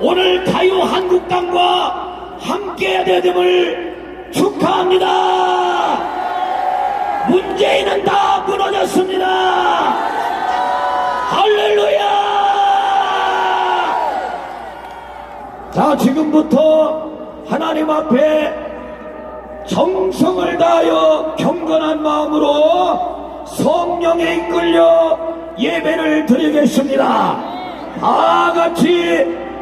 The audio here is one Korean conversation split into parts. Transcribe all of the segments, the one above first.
오늘 자유 한국당과 함께해야 됨을 축하합니다. 문재인은 다 무너졌습니다. 할렐루야! 자, 지금부터 하나님 앞에 정성을 다하여 경건한 마음으로 성령에 이끌려 예배를 드리겠습니다. 다 같이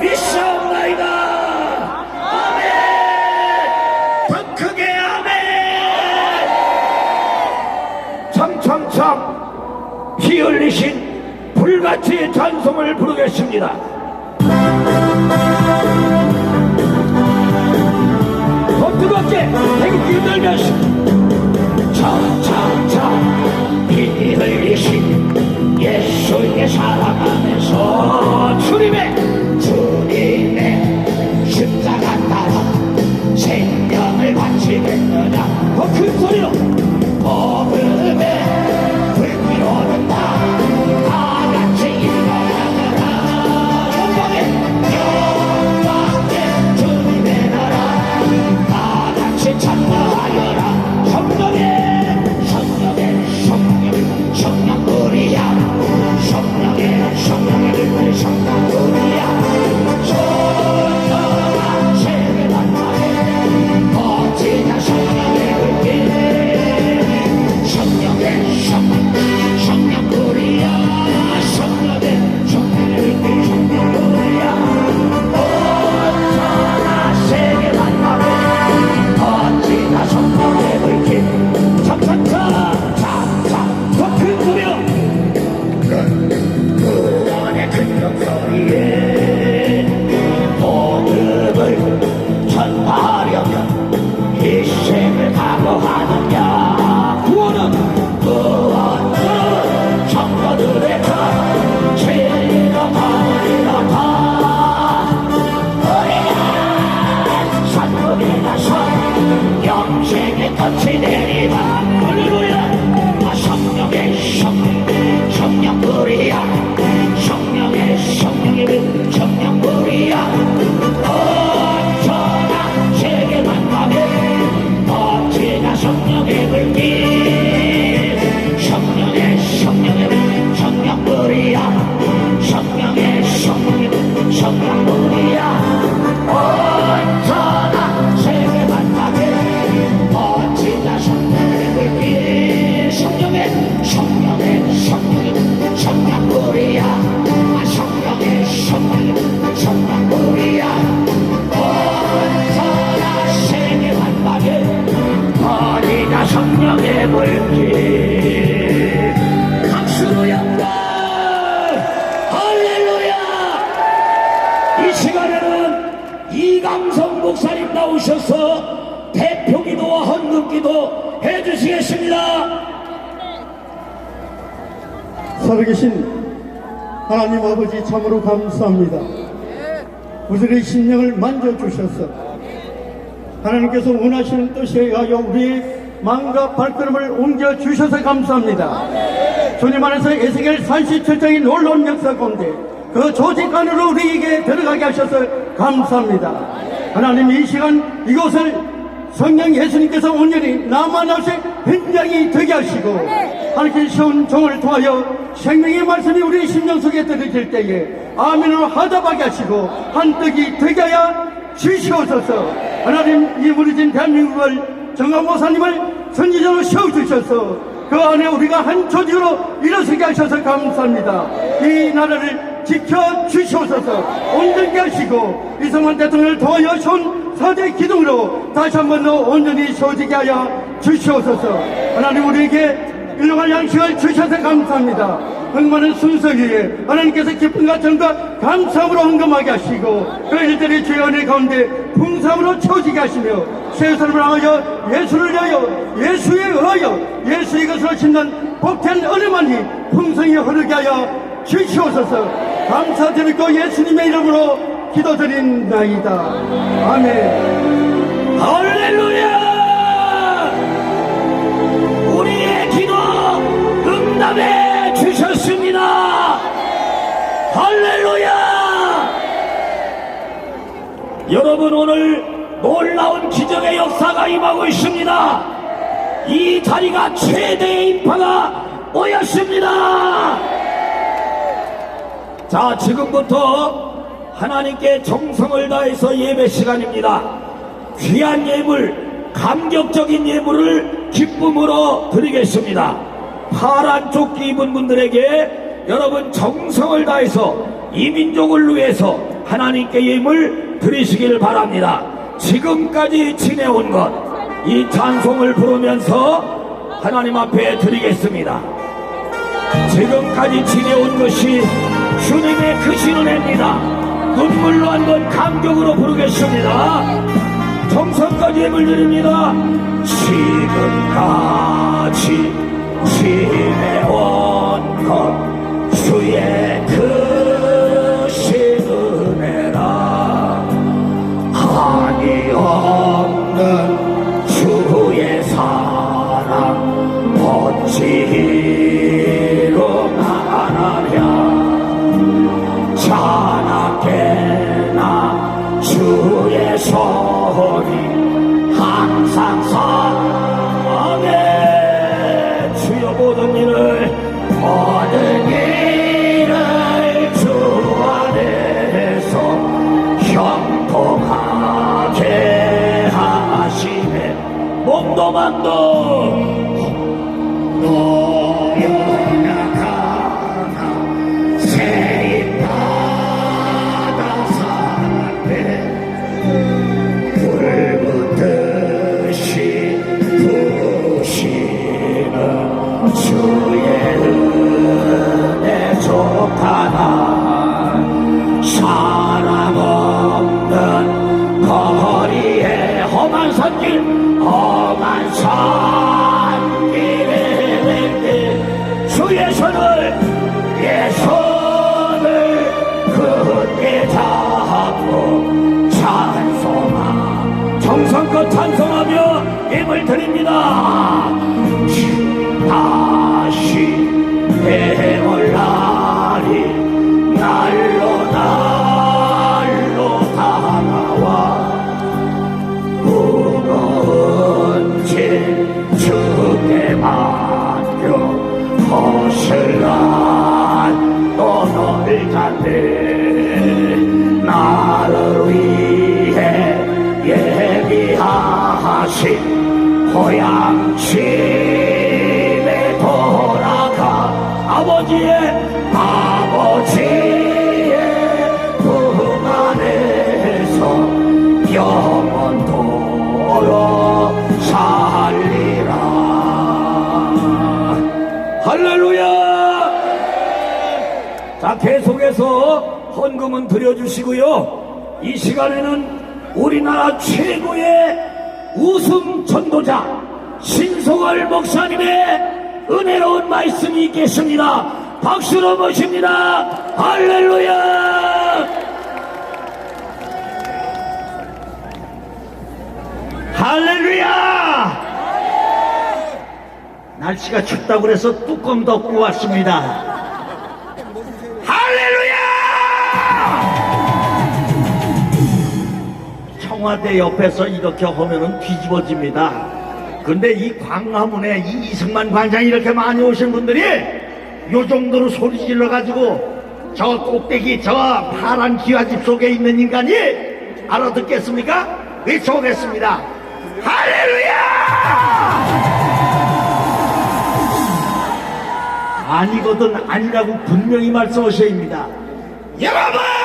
믿사옵나이다. 아멘. 더 크게 아멘. 참참참. 피 흘리신 불같이 찬송을 부르겠습니다. 더 뜨겁게 행기 들면서. 참참참. 피 흘리신 예수의 사랑하면서 주님의 주님의 나서 영생의 끝이 내리다 계신 하나님 아버지 참으로 감사합니다. 우리의 심령을 만져주셔서 하나님께서 원하시는 뜻에 의하여 우리의 마음과 발걸음을 옮겨주셔서 감사합니다. 주님 안에서 에스겔 37장의 놀라운 역사 가운데 그 조직 안으로 우리에게 들어가게 하셔서 감사합니다. 하나님 이 시간 이곳을 성령 예수님께서 온전히 나만 없이 현장이 되게 하시고 하나님께 세운 종을 통하여 생명의 말씀이 우리 심령 속에 들어질 때에 아멘으로 하답하게 하시고 한떡이 되게 하여 주시옵소서. 하나님 이 무너진 대한민국을 정화모사님을 선지자로 세워주셔서 그 안에 우리가 한 조직으로 일어서게 하셔서 감사합니다. 이 나라를 지켜주시옵소서. 온전히 하시고 이승만 대통령을 도와여 준 서재 기둥으로 다시 한 번 더 온전히 세워지게 하여 주시옵소서. 하나님 우리에게 일용할 양식을 주셔서 감사합니다. 흥많은 순서 위에 하나님께서 기쁨과 정과 감사함으로 헌금하게 하시고 그 일들이 주의 은혜 가운데 풍성으로 채워지게 하시며 새 사람을 하여 예수를 위하여 예수에 의하여 예수의 것으로 심는 복된 은혜만이 풍성히 흐르게 하여 주시옵소서. 감사드리고 예수님의 이름으로 기도드린나이다. 아멘. 할렐루야! 응답해 주셨습니다. 할렐루야! 여러분 오늘 놀라운 기적의 역사가 임하고 있습니다. 이 자리가 최대의 인파가 모였습니다. 자, 지금부터 하나님께 정성을 다해서 예배 시간입니다. 귀한 예물, 감격적인 예물을 기쁨으로 드리겠습니다. 파란 조끼 입은 분들에게 여러분 정성을 다해서 이 민족을 위해서 하나님께 예물 드리시길 바랍니다. 지금까지 지내온 것, 이 찬송을 부르면서 하나님 앞에 드리겠습니다. 지금까지 지내온 것이 주님의 크신 은혜입니다. 눈물로 한 번 감격으로 부르겠습니다. 정성까지 예물 드립니다. 지금까지 지내온 것 주의 크 몸도 만도 노여나가나 세입바다 사랑에 불붙듯이 부시는 주의 은혜 좋다나 드립니다 고향 집에 돌아가 아버지의 아버지의 품 안에서 영원토록 살리라. 할렐루야! 자 계속해서 헌금은 드려주시고요. 이 시간에는 우리나라 최고의 웃음 전도자 신성월 목사님의 은혜로운 말씀이 있겠습니다 박수로 모십니다 할렐루야 할렐루야! 날씨가 춥다고 그래서 뚜껑 덮고 왔습니다. 청와대 옆에서 이렇게 하면은 뒤집어집니다. 근데 이 광화문에 이 이승만 광장에 이렇게 많이 오신 분들이 요 정도로 소리 질러가지고 저 꼭대기 저 파란 기와집 속에 있는 인간이 알아듣겠습니까? 외쳐보겠습니다. 할렐루야! 아니거든 아니라고 분명히 말씀하셔야 여러분!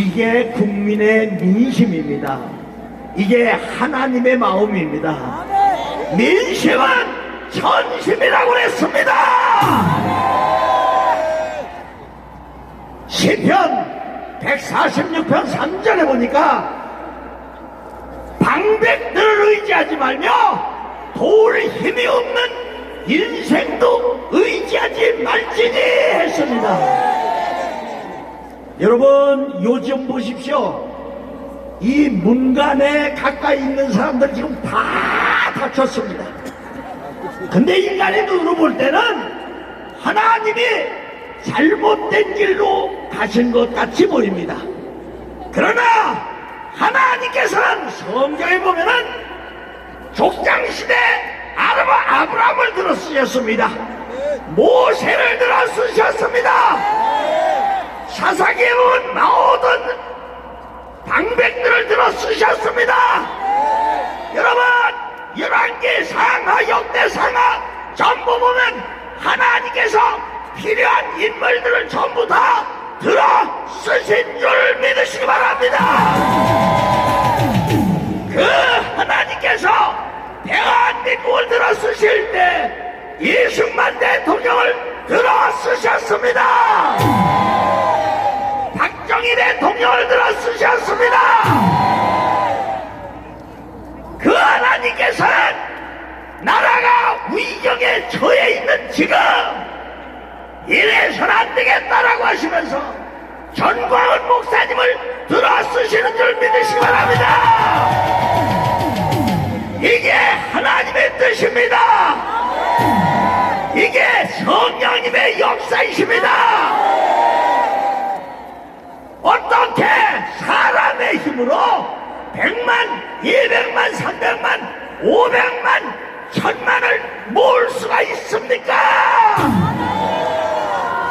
이게 국민의 민심입니다. 이게 하나님의 마음입니다. 민심은 전심이라고 그랬습니다. 시편 146편 3절에 보니까 방백들을 의지하지 말며 도울 힘이 없는 인생도 의지하지 말지니 했습니다. 여러분 요즘 보십시오. 이 문간에 가까이 있는 사람들 지금 다 다쳤습니다. 근데 인간의 눈으로 볼 때는 하나님이 잘못된 길로 가신 것 같이 보입니다. 그러나 하나님께서는 성경에 보면은 족장시대 아브라함을 들어 쓰셨습니다. 모세를 들어 쓰셨습니다. 사사기에 온 나오던 방백들을 들어 쓰셨습니다. 여러분, 열왕기 상하, 역대 상하 전부 보면 하나님께서 필요한 인물들을 전부 다 들어 쓰신 줄 믿으시기 바랍니다. 그 하나님께서 대한민국을 들어 쓰실 때 이승만 대통령을 들어 쓰셨습니다. 박정희 대통령을 들어 쓰셨습니다. 그 하나님께서는 나라가 위경에 처해 있는 지금 이래서는 안 되겠다라고 하시면서 전광훈 목사님을 들어 쓰시는 줄 믿으시기 바랍니다. 이게 하나님의 뜻입니다. 이게 성령님의 역사이십니다. 어떻게 사람의 힘으로 100만, 200만, 300만, 500만, 천만을 모을 수가 있습니까?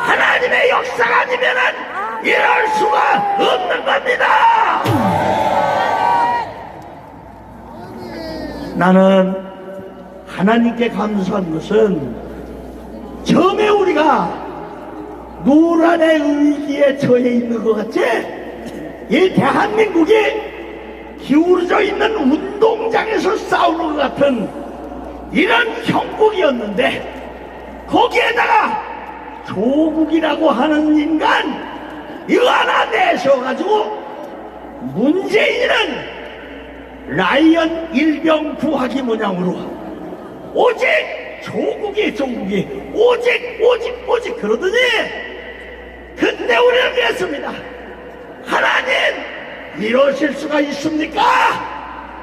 하나님의 역사가 아니면은 이럴 수가 없는 겁니다. 나는 하나님께 감사한 것은 처음에 우리가 노란의 의기에 처해 있는 것 같지? 이 대한민국이 기울어져 있는 운동장에서 싸우는 것 같은 이런 형국이었는데 거기에다가 조국이라고 하는 인간 이거 하나 내셔가지고 문재인은 라이언 일병 구하기 모양으로 오직 조국이 조국이 오직 오직 오직 그러더니 그때 우리는 그랬습니다. 하나님 이러실 수가 있습니까?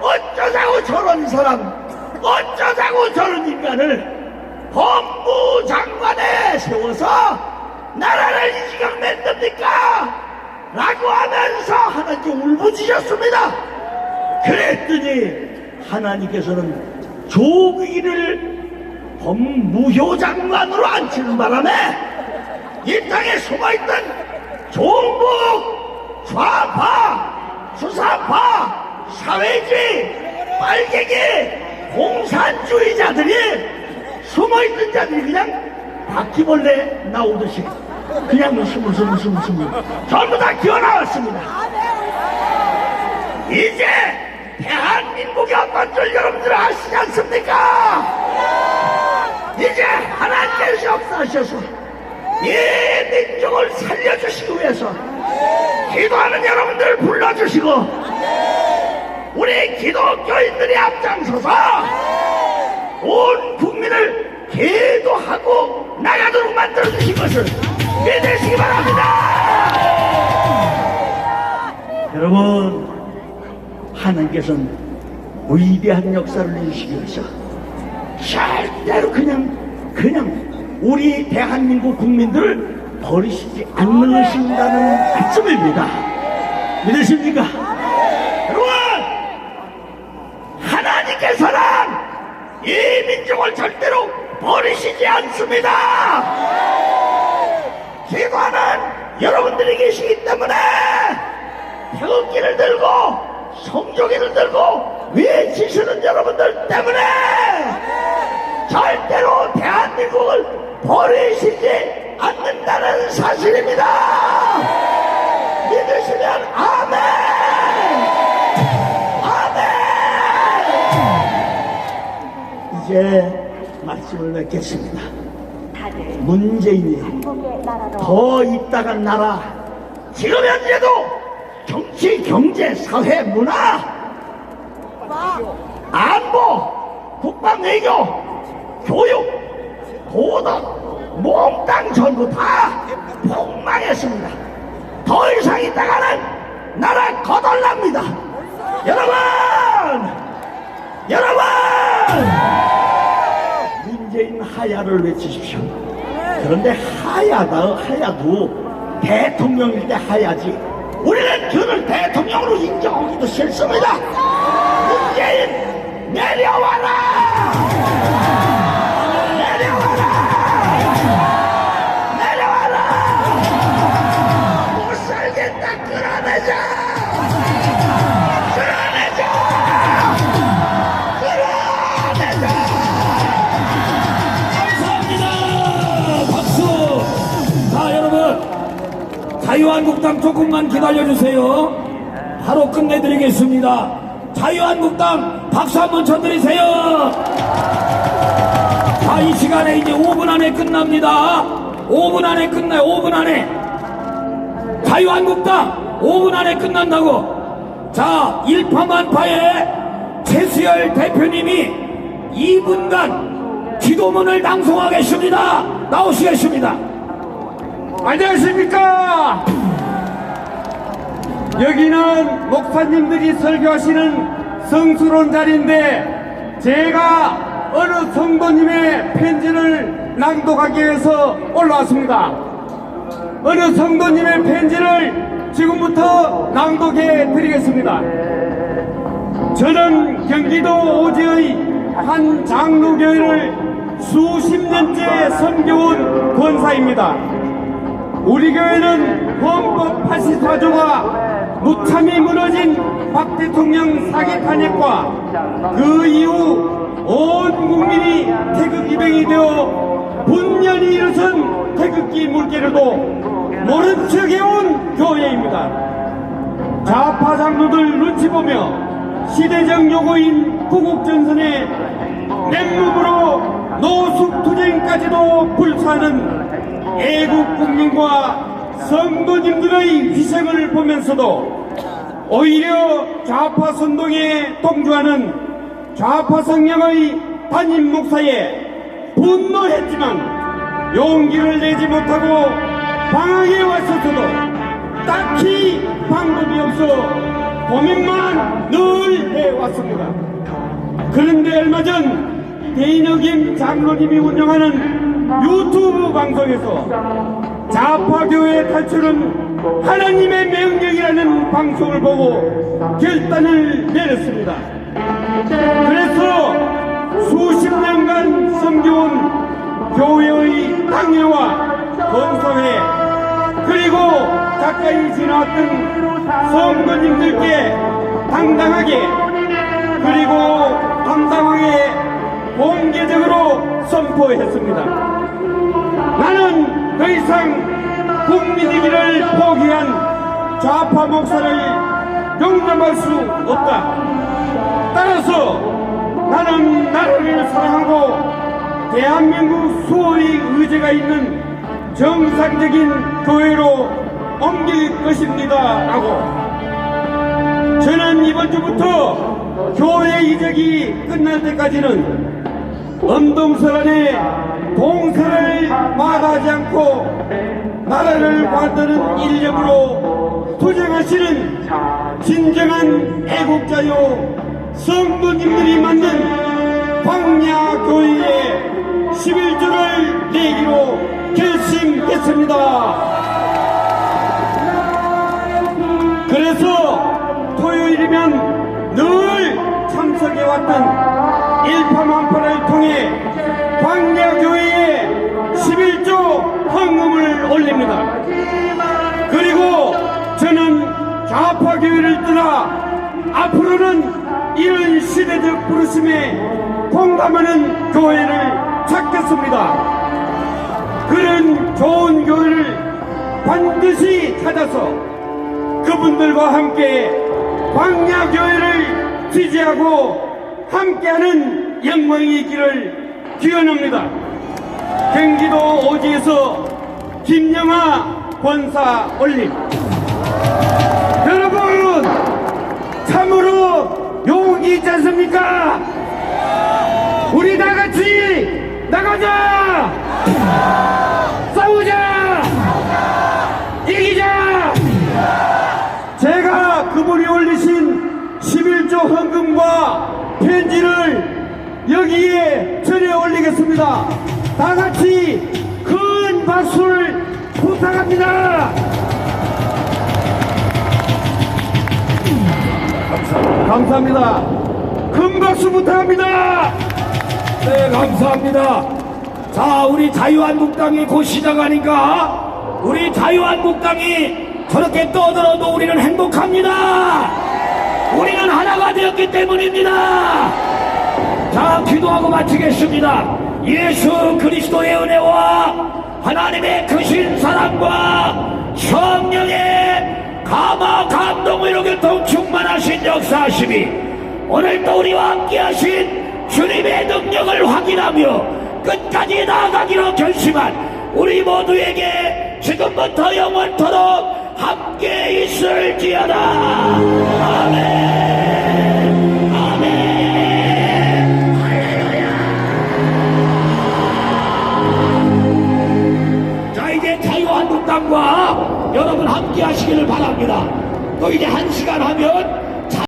어쩌자고 저런 사람 어쩌자고 저런 인간을 법무 장관에 세워서 나라를 이 지경 만듭니까? 라고 하면서 하나님 울부짖었습니다. 그랬더니 하나님께서는 조기를 법무효 장관으로 앉히는 바람에 이 땅에 숨어있던 종북, 좌파, 수사파, 사회주의, 빨갱이, 공산주의자들이 숨어있던 자들이 그냥 바퀴벌레 나오듯이 그냥 스물스물스물스물 전부 다 기어나왔습니다. 이제 대한민국이 어떤 줄 여러분들 아시지 않습니까? 이제 하나님께서 역사하셔서 이 민족을 살려주시기 위해서 기도하는 여러분들 불러주시고 우리 기독교인들이 앞장서서 온 국민을 기도하고 나가도록 만들어주신 것을 믿으시기 바랍니다. 여러분 하나님께서는 위대한 역사를 이루시기 위해서 절대로 그냥 그냥 우리 대한민국 국민들을 버리시지 않으신다는 말씀입니다. 믿으십니까? 여러분! 하나님께서는 이 민족을 절대로 버리시지 않습니다. 기관은 여러분들이 계시기 때문에 태극기를 들고 성조기를 들고 외치시는 여러분들 때문에 버리시지 않는다는 사실입니다. 믿으시면 아멘! 아멘! 이제 말씀을 맺겠습니다. 문재인이 더 있다가 나라 지금 현재도 정치, 경제, 사회, 문화, 안보, 국방, 외교, 교육, 도덕, 몽땅 전부 다 폭망했습니다. 더 이상 있다가는 나라 거덜납니다. 여러분! 여러분! 문재인 하야를 외치십시오. 그런데 하야다, 하야도 대통령일 때 하야지. 우리는 그를 대통령으로 인정하기도 싫습니다. 문재인! 내려와라! 자유한국당 조금만 기다려주세요. 바로 끝내드리겠습니다. 자유한국당 박수 한번 쳐드리세요. 자, 이 시간에 이제 5분 안에 끝납니다. 5분 안에 끝나요. 5분 안에. 자유한국당 5분 안에 끝난다고. 자, 일파만파의 최수열 대표님이 2분간 기도문을 낭송하겠습니다. 나오시겠습니다. 안녕하십니까? 여기는 목사님들이 설교하시는 성스러운 자리인데 제가 어느 성도님의 편지를 낭독하기 위해서 올라왔습니다. 어느 성도님의 편지를 지금부터 낭독해 드리겠습니다. 저는 경기도 오지의 한 장로교회를 수십 년째 섬겨온 권사입니다. 우리 교회는 헌법 84조가 무참히 무너진 박 대통령 사기 탄핵과 그 이후 온 국민이 태극 기병이 되어 분연히 일어선 태극기 물결에도 모른 척 해온 교회입니다. 좌파 장로들 눈치 보며 시대적 요구인 구국전선에 맨몸으로 노숙투쟁까지도 불사하는 애국 국민과 성도님들의 희생을 보면서도 오히려 좌파 선동에 동조하는 좌파 성령의 담임 목사에 분노했지만 용기를 내지 못하고 방황해 왔었어도 딱히 방법이 없어 고민만 늘 해왔습니다. 그런데 얼마 전 대인혁임 장로님이 운영하는 유튜브 방송에서 좌파교회 탈출은 하나님의 명령이라는 방송을 보고 결단을 내렸습니다. 그래서 수십 년간 섬겨온 교회의 당회와 가까이 지나왔던 성도님들께 당당하게 그리고 당당하게 공개적으로 선포했습니다. 나는 더 이상 국민이기를 포기한 좌파 목사를 용납할 수 없다. 따라서 나는 나라를 사랑하고 대한민국 수호의 의지가 있는 정상적인 교회로 옮길 것입니다. 라고 저는 이번 주부터 교회 이적이 끝날 때까지는 엄동설 안에 봉사를 마다하지 않고 나라를 만드는 인력으로 투쟁하시는 진정한 애국자요 성도님들이 만든 광야교회의 11조를 내기로 결심했습니다. 그래서 토요일이면 늘 참석해왔던 일파만파를 통해 광야교회에 11조 헌금을 올립니다. 그리고 저는 좌파교회를 떠나 앞으로는 이런 시대적 부르심에 공감하는 교회를 찾겠습니다. 그런 좋은 교회를 반드시 찾아서 그분들과 함께 광야교회를 지지하고 함께하는 영광이 있기를 기원합니다. 경기도 오지에서 김영아 권사 올림 여러분 참으로 용기 있지 않습니까? 우리 다 같이 나가자! 이기자! 제가 그분이 올리신 11조 편지를 여기에 전해 올리겠습니다. 다 같이 큰 박수를 부탁합니다. 감사합니다. 큰 박수 부탁합니다. 네, 감사합니다. 자, 우리 자유한국당이 곧 시작하니까 우리 자유한국당이 저렇게 떠들어도 우리는 행복합니다. 우리는 하나가 되었기 때문입니다. 자, 기도하고 마치겠습니다. 예수 그리스도의 은혜와 하나님의 크신 사랑과 성령의 감화 감동으로 교통 충만하신 역사하심이 오늘도 우리와 함께 하신 주님의 능력을 확인하며 끝까지 나아가기로 결심한 우리 모두에게 지금부터 영원토록 함께 있을지어다 아멘 자유한국당과 여러분 함께 하시기를 바랍니다. 또 이제 한 시간 하면